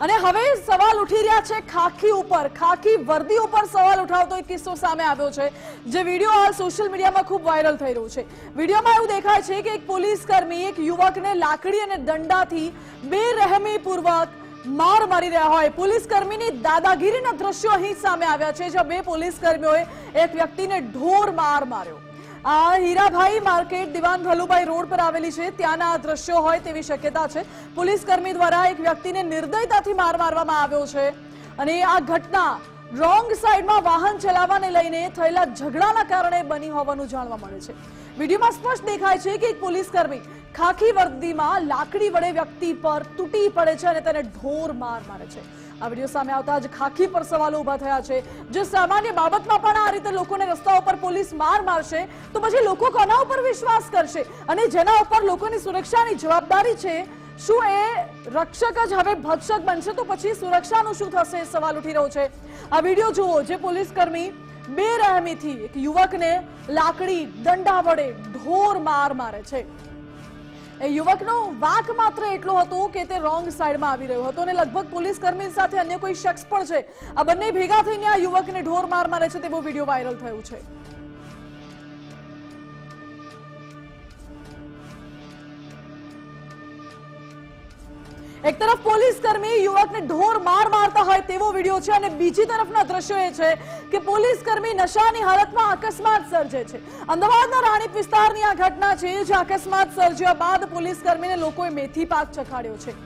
અને હવે સવાલ ઉઠી રહ્યા છે ખાખી ઉપર. ખાખી વર્દી ઉપર સવાલ ઉઠાવતો એક કિસ્સો સામે આવ્યો છે, જે વીડિયો હાલ સોશિયલ મીડિયામાં ખૂબ વાયરલ થઈ રહ્યો છે. વિડીયોમાં એવું દેખાય છે કે એક પોલીસ કર્મી એક યુવકને લાકડી અને દંડાથી બેરહેમીપૂર્વક માર મારી રહ્યા હોય. પોલીસ કર્મીની દાદાગીરીના દ્રશ્યો અહીં સામે આવ્યા છે, જ્યાં બે પોલીસ કર્મીઓએ એક વ્યક્તિને ઢોર માર માર્યો. હીરાભાઈ માર્કેટ દિવાન ભલુભાઈ રોડ પર આવેલી છે. ત્યાંના આ દ્રશ્યો હોય તેવી શક્યતા છે. પોલીસ કર્મી દ્વારા એક વ્યક્તિને નિર્દયતાથી માર મારવામાં આવ્યો છે. અને આ ઘટના રોંગ સાઈડમાં વાહન ચલાવવાને લઈને થયેલા ઝઘડાના કારણે બની હોવાનું જાણવા મળે છે. વિડીયોમાં સ્પષ્ટ દેખાય છે કે એક પોલીસ કર્મી ખાખી વર્દીમાં લાકડી વડે વ્યક્તિ પર તૂટી પડે છે અને તેને ઢોર માર મારે છે. આ વીડિયો સામે આવતા જ ખાખી પર સવાલો ઊભા થયા છે. જે સામાન્ય બાબતમાં પણ આ રીતે લોકોને રસ્તા ઉપર પોલીસ માર મારશે, તો પછી લોકો કોના ઉપર વિશ્વાસ કરશે? અને જેના ઉપર લોકોની સુરક્ષાની જવાબદારી છે, શું એ રક્ષક જ હવે ભક્ષક બનશે? તો પછી સુરક્ષાનું શું થશે? સવાલ ઉઠી રહ્યો છે. આ વીડિયો જુઓ, જે પોલીસ કર્મી બેરહેમીથી એક યુવકને લાકડી દંડા વડે ઢોર માર મારે છે. યુવકનો વાક માત્ર એટલો હતો કે તે રોંગ સાઈડમાં આવી રહ્યો હતો અને લગભગ પોલીસ કર્મી સાથે અન્ય કોઈ શખ્સ પણ છે. આ બંને ભેગા થઈને આ યુવકને ઢોર માર મારે છે તેવો વીડિયો વાયરલ થયો છે. એક તરફ પોલીસ કર્મી યુવકને ઢોર માર મારતા હોય તેવો વીડિયો છે અને બીજી તરફના દ્રશ્યો એ છે કે પોલીસ કર્મી નશાની હાલતમાં અકસ્માત સર્જે છે. અમદાવાદના રાણીપ વિસ્તારની આ ઘટના છે જે અકસ્માત સર્જ્યા બાદ પોલીસ કર્મીને લોકોએ મેથી પાક ચખાડ્યો છે.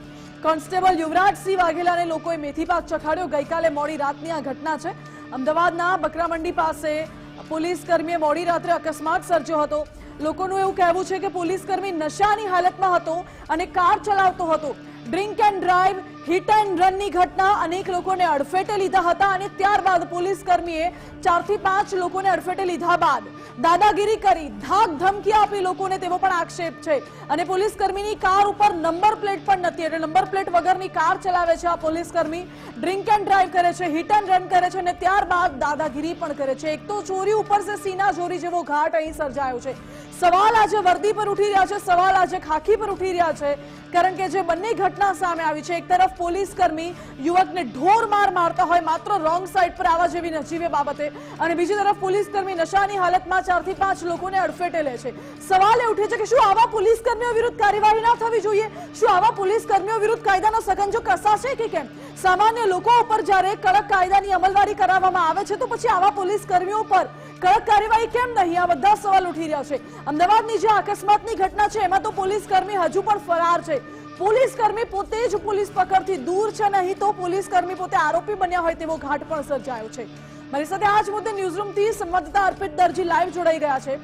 કોન્સ્ટેબલ યુવરાજસિંહ વાઘેલાને લોકોએ મેથી પાક ચખાડ્યો. ગઈકાલે મોડી રાતની આ ઘટના છે. અમદાવાદના બકરામંડી પાસે પોલીસ કર્મીએ મોડી રાત્રે અકસ્માત સર્જ્યો હતો. લોકોનું એવું કહેવું છે કે પોલીસ કર્મી નશાની હાલતમાં હતો અને કાર ચલાવતો હતો. Drink and drive hit and રનની ઘટના અનેક લોકોને અડફેટે લીધા હતા અને ત્યારબાદ પોલીસ કર્મીએ ચારથી પાંચ લોકોને અડફેટે લીધા બાદ દાદાગીરી કરી, ધાક ધમકી આપી લોકોને તેવો પણ આક્ષેપ છે. અને પોલીસ કર્મીની કાર ઉપર નંબર પ્લેટ પણ નથી, એટલે નંબર પ્લેટ વગરની કાર ચલાવે છે આ પોલીસ કર્મી. ડ્રિંક એન્ડ ડ્રાઈવ કરે છે હિટ એન્ડ રન કરે છે અને ત્યારબાદ દાદાગીરી પણ કરે છે. એક તો ચોરી ઉપર સે સીના ચોરી જેવો ઘાટ અહીં સર્જાયો છે. સવાલ આજે વર્દી પર ઉઠી રહ્યા છે, સવાલ આજે ખાખી પર ઉઠી રહ્યા છે. કારણ કે જે બંને ઘટના સામે આવી છે, એક તરફ પોલીસ કર્મી યુવકને ઢોર માર મારતા હોય, માત્ર રોંગ સાઈડ પર આવા જેવી નજીવે બાબતે, અને બીજી તરફ પોલીસ કર્મી નશાની હાલતમાં ચારથી પાંચ લોકોને અડફેટે લે છે. સવાલ એ ઉઠે છે કે શું આવા પોલીસ કર્મીઓ વિરુદ્ધ કાર્યવાહી ના થવી જોઈએ? શું આવા પોલીસ કર્મીઓ વિરુદ્ધ કાયદાનો સગંજો કસાશે કે કેમ? સામાન્ય લોકો ઉપર જ્યારે કડક કાયદાની અમલવારી કરાવવામાં આવે છે, તો પછી આવા પોલીસ કર્મીઓ પર કડક કાર્યવાહી કેમ નહીં? આ બધા સવાલ ઉઠી રહ્યા છે. અમદાવાદની જે અકસ્માતની ઘટના છે, એમાં તો પોલીસ કર્મી હજુ પણ ફરાર છે. પોલીસ કર્મી પોતે જ પોલીસ પકડથી દૂર છે નહીં, તો પોલીસ કર્મી પોતે આરોપી બન્યા હોય તેવો ઘાટ પણ સર્જાયો છે. મારી સાથે આ જ મુદ્દે ન્યૂઝરૂમથી સંવાદદાતા અર્પિત દરજી લાઈવ જોડાઈ ગયા છે.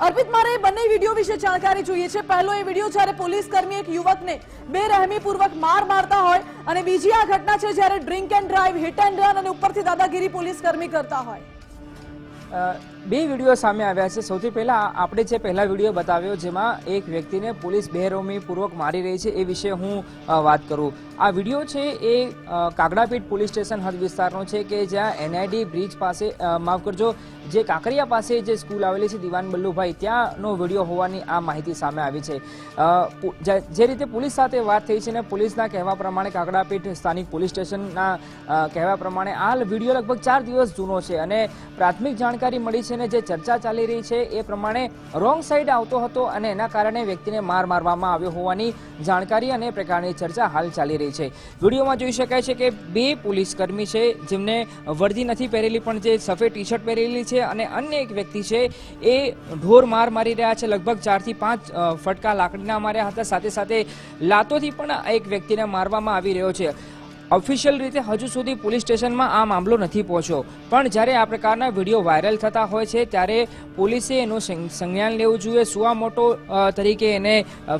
અર્પિત, મારે બંને વીડિયો વિશે જાણકારી જોઈએ છે. પહેલો એ વીડિયો જ્યારે પોલીસ કર્મી એક યુવકને બેરહેમીપૂર્વક માર મારતા હોય અને બીજી આ ઘટના છે જ્યારે drink and drive, hit and run અને ઉપરથી દાદાગીરી પોલીસ કર્મી કરતા હોય. બે વીડિયો સામે આવ્યા છે. સૌથી પહેલા આપણે જે પહેલા વીડિયો બતાવ્યો, જેમાં એક વ્યક્તિને પોલીસ બેરહમીપૂર્વક મારી રહી છે, એ વિશે હું વાત કરું. આ વીડિયો છે એ કાગડાપીઠ પોલીસ સ્ટેશન હદ વિસ્તારનો છે કે જ્યાં એનઆઈડી બ્રિજ પાસે માફ કરજો, જે કાંકરિયા પાસે જે સ્કૂલ આવેલી છે દિવાન બલ્લુભાઈ, ત્યાંનો વીડિયો હોવાની આ માહિતી સામે આવી છે. જે રીતે પોલીસ સાથે વાત થઈ છે ને પોલીસના કહેવા પ્રમાણે કાગડાપીઠ સ્થાનિક પોલીસ સ્ટેશનના કહેવા પ્રમાણે આ વીડિયો લગભગ ચાર દિવસ જૂનો છે અને પ્રાથમિક જાણકારી મળી છે ને જે ચર્ચા ચાલી રહી છે એ પ્રમાણે રોંગ સાઈડ આવતો હતો અને એના કારણે વ્યક્તિને માર મારવામાં આવ્યો હોવાની જાણકારી અને પ્રકારની ચર્ચા હાલ ચાલી રહી છે વિડીયોમાં જોઈ શકાય છે કે બે પોલીસ કર્મી છે, જેમને વર્દી નથી પહેરેલી, પણ જે સફેદ ટી શર્ટ પહેરેલી છે અને અન્ય એક વ્યક્તિ છે, એ ઢોર માર મારી રહ્યા છે. લગભગ ચારથી પાંચ ફટકા લાકડીના માર્યા હતા. સાથે સાથે લાતોથી પણ એક વ્યક્તિને મારવામાં આવી રહ્યો છે. ઓફિશિયલ રીતે હજુ સુધી પોલીસ સ્ટેશનમાં આ મામલો નથી પહોંચ્યો. પણ જ્યારે આ પ્રકારના વીડિયો વાયરલ થતા હોય છે, ત્યારે પોલીસે એનું સંજ્ઞાન લેવું જોઈએ. સુવા મોટો તરીકે એને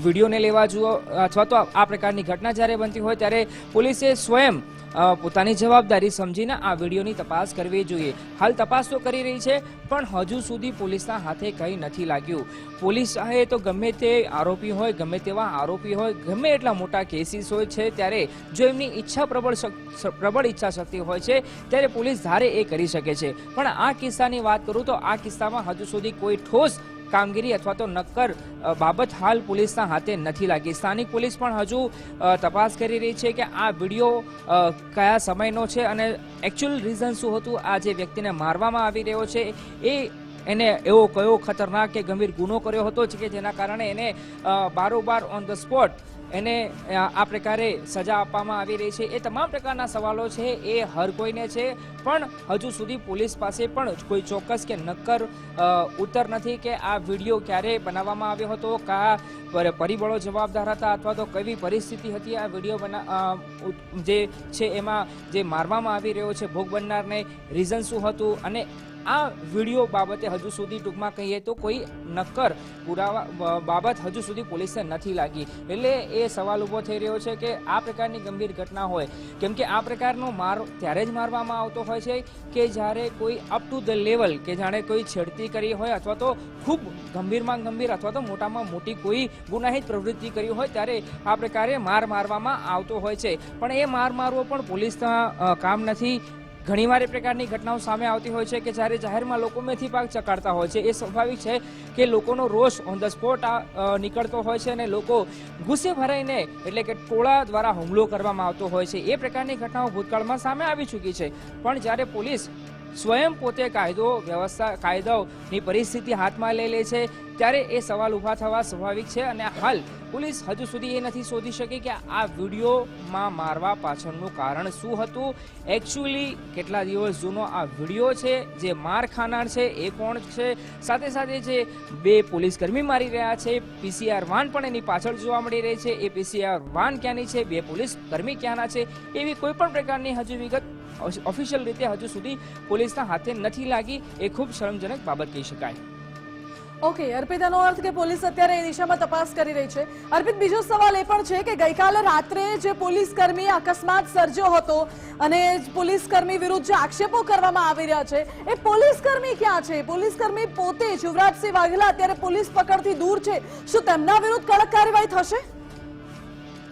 વિડીયોને લેવા જુઓ? અથવા તો આ પ્રકારની ઘટના જ્યારે બનતી હોય, ત્યારે પોલીસે સ્વયં પોતાની જવાબદારી સમજીને આ વિડીયોની તપાસ કરવી જોઈએ. હાલ તપાસ તો કરી રહી છે, પણ હજુ સુધી પોલીસના હાથે કંઈ નથી લાગ્યું. પોલીસ ચાહે તો ગમે તે આરોપી હોય, ગમે તેવા આરોપી હોય, ગમે એટલા મોટા કેસીસ હોય છે, ત્યારે જો એમની ઈચ્છા પ્રબળ પ્રબળ ઈચ્છા શક્તિ હોય છે, ત્યારે પોલીસ ધારે એ કરી શકે છે. પણ આ કિસ્સાની વાત કરું તો આ કિસ્સામાં હજુ સુધી કોઈ ઠોસ કામગીરી અથવા તો નક્કર બાબત હાલ પોલીસના હાથે નથી લાગી. સ્થાનિક પોલીસ પણ હજુ તપાસ કરી રહી છે કે આ વીડિયો કયા સમયનો છે અને એકચ્યુઅલ રીઝન શું હતું, આ જે વ્યક્તિને મારવામાં આવી રહ્યો છે, એ એને એવો કયો ખતરનાક કે ગંભીર ગુનો કર્યો હતો કે જેના કારણે એને બારોબાર ઓન ધ સ્પોટ એને આ પ્રકારે સજા આપવામાં આવી રહી છે. એ તમામ પ્રકારના સવાલો છે, એ હર કોઈને છે. પણ હજુ સુધી પોલીસ પાસે પણ કોઈ ચોક્કસ કે નક્કર ઉત્તર નથી કે આ વીડિયો ક્યારે બનાવવામાં આવ્યો હતો, કા પર- પરિબળો જવાબદાર હતા અથવા તો કેવી પરિસ્થિતિ હતી આ વીડિયો બના જે છે એમાં જે મારવામાં આવી રહ્યો છે ભોગ બનનારને રીઝન શું હતું અને આ વીડિયો બાબતે હજુ સુધી ટૂંકમાં કહીએ તો કોઈ નક્કર પુરાવા બાબત હજુ સુધી પોલીસને નથી લાગી. એટલે એ સવાલ ઊભો થઈ રહ્યો છે કે આ પ્રકારની ગંભીર ઘટના હોય, કેમ કે આ પ્રકારનો માર ત્યારે જ મારવામાં આવતો હોય છે કે જ્યારે કોઈ અપ ટુ ધ લેવલ કે જાણે કોઈ છેડતી કરી હોય અથવા તો ખૂબ ગંભીરમાં ગંભીર અથવા તો મોટામાં મોટી કોઈ ગુનાહિત પ્રવૃત્તિ કરી હોય ત્યારે આ પ્રકારે માર મારવામાં આવતો હોય છે. પણ એ માર મારવો પણ પોલીસના કામ નથી. ઘણીવાર એ પ્રકારની ઘટનાઓ સામે આવતી હોય છે કે જ્યારે જાહેરમાં લોકો મેથી પાક ચકાડતા હોય છે, એ સ્વાભાવિક છે કે લોકોનો રોષ ઓન ધ સ્પોટ નીકળતો હોય છે અને લોકો ગુસ્સે ભરાઈને એટલે કે ટોળા દ્વારા હુમલો કરવામાં આવતો હોય છે. એ પ્રકારની ઘટનાઓ ભૂતકાળમાં સામે આવી ચૂકી છે. પણ જ્યારે પોલીસ સ્વયં પોતે કાયદો, વ્યવસ્થા, કાયદાઓની પરિસ્થિતિ હાથમાં લઈ લે છે, ત્યારે એ સવાલ ઊભા થવા સ્વાભાવિક છે અને હાલ પોલીસ હજુ સુધી એ નથી શોધી શકી કે આ વિડીયોમાં મારવા પાછળનું કારણ શું હતું. એકચ્યુઅલી કેટલા દિવસ જૂનો આ વીડિયો છે, જે માર ખાનાર છે, એ કોણ છે? સાથે સાથે જે બે પોલીસ કર્મી મારી રહ્યા છે પીસીઆર વાન પણ એની પાછળ જોવા મળી રહી છે. એ પીસીઆર વાન ક્યાંની છે, બે પોલીસ કર્મી ક્યાંના છે, એવી કોઈ પણ પ્રકારની હજુ વિગત ઓફિશિયલ રીતે હજુ સુધી પોલીસના હાથે નથી લાગી. એ ખૂબ શરમજનક બાબત કહી શકાય. ઓકે અર્પિત એનો અર્થ કે પોલીસ અત્યારે એ દિશામાં તપાસ કરી રહી છે. અર્પિત, બીજો સવાલ એ પણ છે કે ગઈકાલે રાત્રે જે પોલીસ કર્મી અકસ્માત સર્જ્યો હતો અને પોલીસ કર્મી વિરુદ્ધ જે આક્ષેપો કરવામાં આવી રહ્યા છે, એ પોલીસ કર્મી ક્યાં છે? પોલીસ કર્મી પોતે યુવરાજસિંહ વાઘેલા અત્યારે પોલીસ પકડથી દૂર છે. શું તેમના વિરુદ્ધ કડક કાર્યવાહી થશે?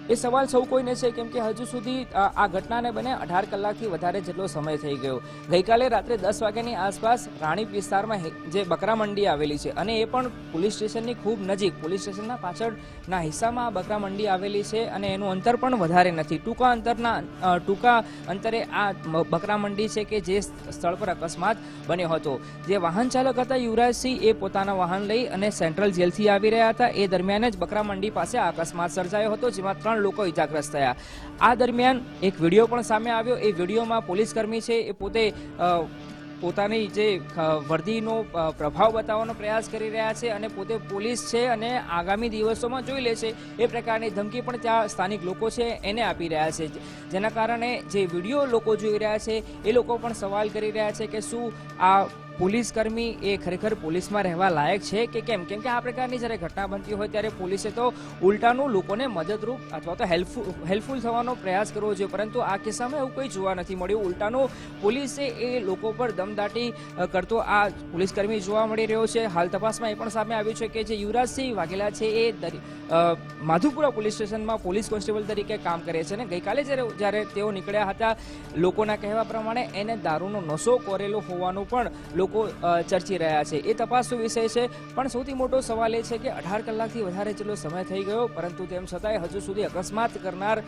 એ સવાલ સૌ કોઈને છે, કેમ કે હજુ સુધી આ ઘટનાને બને અઢાર કલાકથી વધારે જેટલો સમય થઈ ગયો. ગઈકાલે રાત્રે દસ વાગ્યાની આસપાસ રાણીપ વિસ્તારમાં જે બકરા મંડી આવેલી છે, અને એ પણ પોલીસ સ્ટેશનની ખૂબ નજીક, પોલીસ સ્ટેશનના પાછળના હિસ્સામાં આ બકરા મંડી આવેલી છે, અને એનું અંતર પણ વધારે નથી. ટૂંકા અંતરના ટૂંકા અંતરે આ બકરા મંડી છે કે જે સ્થળ પર અકસ્માત બન્યો હતો. જે વાહન ચાલક હતા યુવરાજસિંહ, એ પોતાના વાહન લઈ અને સેન્ટ્રલ જેલથી આવી રહ્યા હતા. એ દરમિયાન જ બકરા મંડી પાસે આ અકસ્માત સર્જાયો હતો, જેમાં ત્રણ લોકો ઇજાગ્રસ્ત થયા. આ દરમિયાન એક વીડિયો પણ સામે આવ્યો. એ વિડીયોમાં પોલીસ કર્મી છે એ પોતે પોતાની જે વર્દીનો પ્રભાવ બતાવવાનો પ્રયાસ કરી રહ્યા છે અને પોતે પોલીસ છે અને આગામી દિવસોમાં જોઈ લે છે એ પ્રકારની ધમકી પણ ત્યાં સ્થાનિક લોકો છે એને આપી રહ્યા છે. જેના કારણે જે વીડિયો લોકો જોઈ રહ્યા છે એ લોકો પણ સવાલ કરી રહ્યા છે કે શું આ પોલીસ કર્મી એ ખરેખર પોલીસમાં રહેવા લાયક છે કે કેમ? કેમ કે આ પ્રકારની જ્યારે ઘટના બનતી હોય ત્યારે પોલીસે તો ઉલટાનું લોકોને મદદરૂપ અથવા તો હેલ્પફુલ હેલ્પફુલ થવાનો પ્રયાસ કરવો જોઈએ. પરંતુ આ કિસ્સામાં એવું કંઈ જોવા નથી મળ્યું. ઉલટાનું પોલીસે એ લોકો પર દમદાટી કરતો આ પોલીસકર્મી જોવા મળી રહ્યો છે. હાલ તપાસમાં એ પણ સામે આવ્યું છે કે જે યુવરાજસિંહ વાઘેલા છે એ માધુપુરા પોલીસ સ્ટેશનમાં પોલીસ કોન્સ્ટેબલ તરીકે કામ કરે છે અને ગઈકાલે જ્યારે જ્યારે તેઓ નીકળ્યા હતા, લોકોના કહેવા પ્રમાણે એને દારૂનો નશો કરેલો હોવાનું પણ લોકો અ, ચર્ચી રહ્યા છે. એ તપાસનો વિષય છે. પણ સૌથી મોટો સવાલ એ છે કે અઢાર કલાકથી વધારે જેટલો સમય થઈ ગયો પરંતુ તેમ છતાંય હજુ સુધી અકસ્માત કરનાર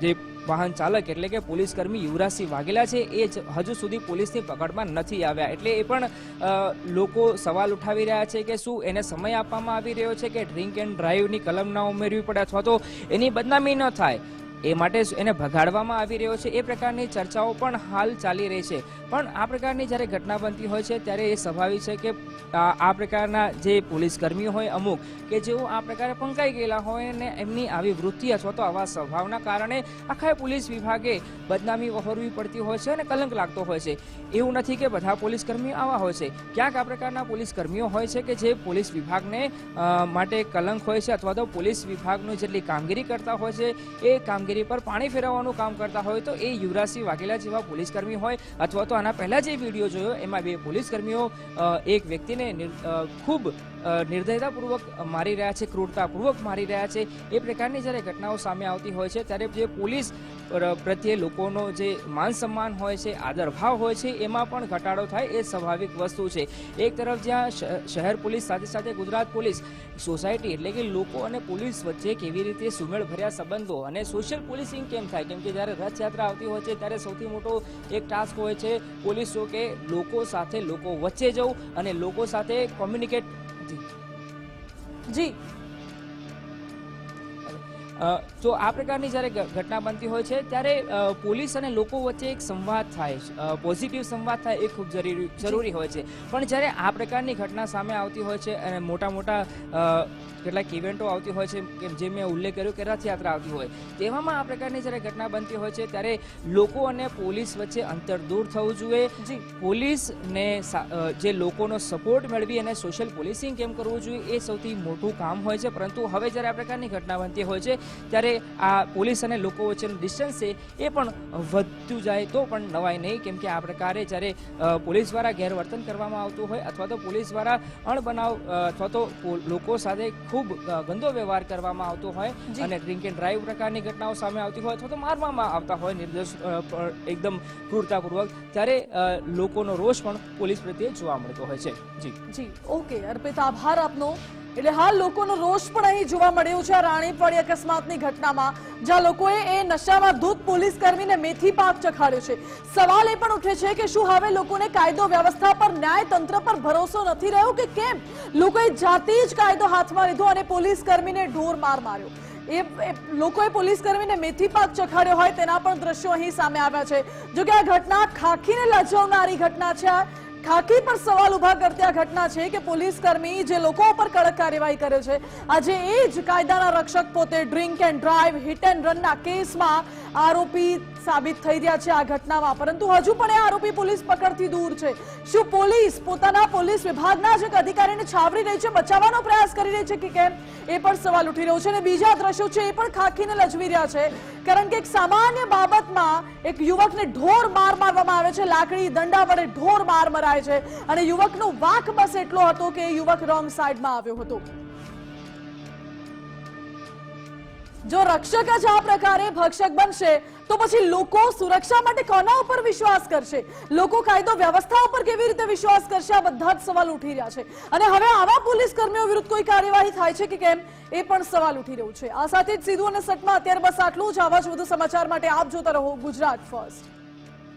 જે વાહન ચાલક એટલે કે પોલીસ કર્મી યુવરાજસિંહ વાઘેલા છે એ જ હજુ સુધી પોલીસની પકડમાં નથી આવ્યા. એટલે એ પણ લોકો સવાલ ઉઠાવી રહ્યા છે કે શું એને સમય આપવામાં આવી રહ્યો છે કે ડ્રિંક એન્ડ ડ્રાઈવની કલમ ના ઉમેરવી પડે અથવા તો એની બદનામી ન થાય. એ માટે એને ભગાડવામાં આવી રહ્યો છે. એ પ્રકારની ચર્ચાઓ પણ હાલ ચાલી રહી છે. પણ આ પ્રકારની જ્યારે ઘટના બનતી હોય છે, ત્યારે એ સ્વાભાવિક છે કે, આ પ્રકારના જે પોલીસ કર્મીઓ હોય અમુક, કે જેઓ આ પ્રકારે પંકાઈ ગયેલા હોય અને એમની આવી વૃત્તિ અથવા તો આવા સ્વભાવના કારણે આખા પોલીસ વિભાગે બદનામી વહોરવી પડતી હોય છે અને કલંક લાગતો હોય છે. એવું નથી કે બધા પોલીસ કર્મીઓ આવા હોય છે. ક્યાંક આ પ્રકારના પોલીસ કર્મીઓ હોય છે કે જે પોલીસ વિભાગને માટે કલંક હોય છે અથવા તો પોલીસ વિભાગનું જેટલી કામગીરી કરતા હોય છે, એ કામગીરી પર પાણી ફેરવવાનું કામ કરતા હોય તો એ યુવરાજસિંહ વાઘેલા જેવા પોલીસ કર્મી હોય અથવા તો આના પહેલા જે વીડિયો જોયો, એમાં બે પોલીસ કર્મીઓ એક વ્યક્તિને ખૂબ નિર્દયતાપૂર્વક મારી રહ્યા છે, ક્રૂરતાપૂર્વક મારી રહ્યા છે. એ પ્રકારની જ્યારે ઘટનાઓ સામે આવતી હોય છે, ત્યારે જે પોલીસ પ્રત્યે લોકોનો જે માન સન્માન હોય છે આદરભાવ હોય છે, એમાં પણ ઘટાડો થાય એ સ્વાભાવિક વસ્તુ છે. એક તરફ જ્યાં શહેર પોલીસ, સાથે સાથે ગુજરાત પોલીસ, સોસાયટી એટલે કે લોકો અને પોલીસ વચ્ચે કેવી રીતે સુમેળભર્યા સંબંધો અને સોશિયલ પોલીસિંગ કેમ થાય? કેમ કે જ્યારે રથયાત્રા આવતી હોય છે, ત્યારે સૌથી મોટો એક ટાસ્ક હોય છે પોલીસ કે લોકો સાથે લોકો વચ્ચે જવું અને લોકો સાથે કોમ્યુનિકેટ જી અ, તો આ પ્રકારની જ્યારે ઘટના બનતી હોય છે ત્યારે પોલીસ અને લોકો વચ્ચે એક સંવાદ થાય પોઝિટિવ સંવાદ થાય એ ખૂબ જરૂરી જરૂરી હોય છે. પણ જ્યારે આ પ્રકારની ઘટના સામે આવતી હોય છે અને મોટા મોટા કેટલાક ઇવેન્ટો આવતી હોય છે કે જે મેં ઉલ્લેખ કર્યો કે રથયાત્રા આવતી હોય તેવામાં આ પ્રકારની જ્યારે ઘટના બનતી હોય છે ત્યારે લોકો અને પોલીસ વચ્ચે અંતર દૂર થવું જોઈએ. પોલીસને સા- જે લોકોનો સપોર્ટ મેળવી અને સોશિયલ પોલીસિંગ કેમ કરવું જોઈએ એ સૌથી મોટું કામ હોય છે. પરંતુ હવે જ્યારે આ પ્રકારની ઘટના બનતી હોય છે ત્યારે આ પોલીસ અને લોકો વચ્ચેનું ડિસ્ટન્સ છે એ પણ વધતું જાય તો પણ નવાય નહીં. કેમ કે આ પ્રકારે જ્યારે પોલીસ દ્વારા ગેરવર્તન કરવામાં આવતું હોય અથવા તો પોલીસ દ્વારા અણબનાવ અથવા તો લોકો સાથે ખૂબ ગંદો વ્યવહાર કરવામાં આવતો હોય. અને ડ્રિંક એન્ડ ડ્રાઈવ પ્રકારની ઘટનાઓ સામે આવતી હોય અથવા તો મારવામાં આવતા હોય નિર્દોષ એકદમ ક્રૂરતાપૂર્વક ત્યારે લોકોનો રોષ પણ પોલીસ પ્રત્યે જોવા મળતો હોય છે. જી. જી. ઓકે અર્પિત આભાર આપનો. એટલે હાલ લોકોનો રોષ પણ અહીં જોવા મળ્યો છે આ રાણીપડી અકસ્માતની ઘટનામાં, જ્યાં લોકોએ એ નશામાં ધૂત પોલીસ કર્મીને મેથી પાક ચખાડ્યો છે. સવાલ એ પણ ઉઠે છે કે શું હવે લોકોને કાયદો વ્યવસ્થા પર, ન્યાય તંત્ર પર ભરોસો નથી રહ્યો કે કેમ? લોકોએ જાતે જ કાયદો હાથમાં લીધો અને પોલીસ કર્મીને ઢોર માર માર્યો. એ લોકોએ પોલીસ કર્મીને મેથી પાક ચખાડ્યો હોય તેના પણ દ્રશ્યો અહીં સામે આવ્યા છે. જો કે આ ઘટના ખાખીને લજવનારી ઘટના છે ખાકી પર સવાલ ઊભા કરતી આ ઘટના છે કે પોલીસ કર્મી જે લોકો ઉપર કડક કાર્યવાહી કરે છે, આજે એ જ કાયદાના રક્ષક પોતે drink and drive, hit and રનના કેસમાં આરોપી સાબિત થઈ રહ્યા છે આ ઘટનામાં. પરંતુ હજુ પણ એ આરોપી પોલીસ પકડથી દૂર છે. શું પોલીસ પોતાના પોલીસ વિભાગના જ અધિકારીને છાવરી રહી છે, બચાવવાનો પ્રયાસ કરી રહી છે કે કેમ? એ પણ સવાલ ઉઠી રહ્યો છે અને બીજા દ્રશ્યો છે, એ પણ ખાખીને લજવી રહ્યા છે. કારણ કે એક સામાન્ય બાબતમાં એક યુવકને ઢોર માર મારવામાં આવે છે, લાકડી દંડા વડે ઢોર માર મરાય છે. અને યુવકનો વાક બસ એટલો હતો કે યુવક રોંગ સાઈડમાં આવ્યો હતો. જો રક્ષક જ આ પ્રકારે ભક્ષક બનશે, તો પછી લોકો સુરક્ષા માટે કોના ઉપર વિશ્વાસ કરશે? લોકો કાયદો વ્યવસ્થા ઉપર કેવી રીતે વિશ્વાસ કરશે? આ બધા જ સવાલ ઉઠી રહ્યા છે. અને હવે આવા પોલીસ કર્મીઓ વિરુદ્ધ કોઈ કાર્યવાહી થાય છે કે કેમ? એ પણ સવાલ ઉઠી રહ્યું છે. આ સાથે જ સીધું અને સટમાં અત્યારે બસ આટલું જ. આવા જ વધુ સમાચાર માટે આપ જોતા રહો ગુજરાત ફર્સ્ટ.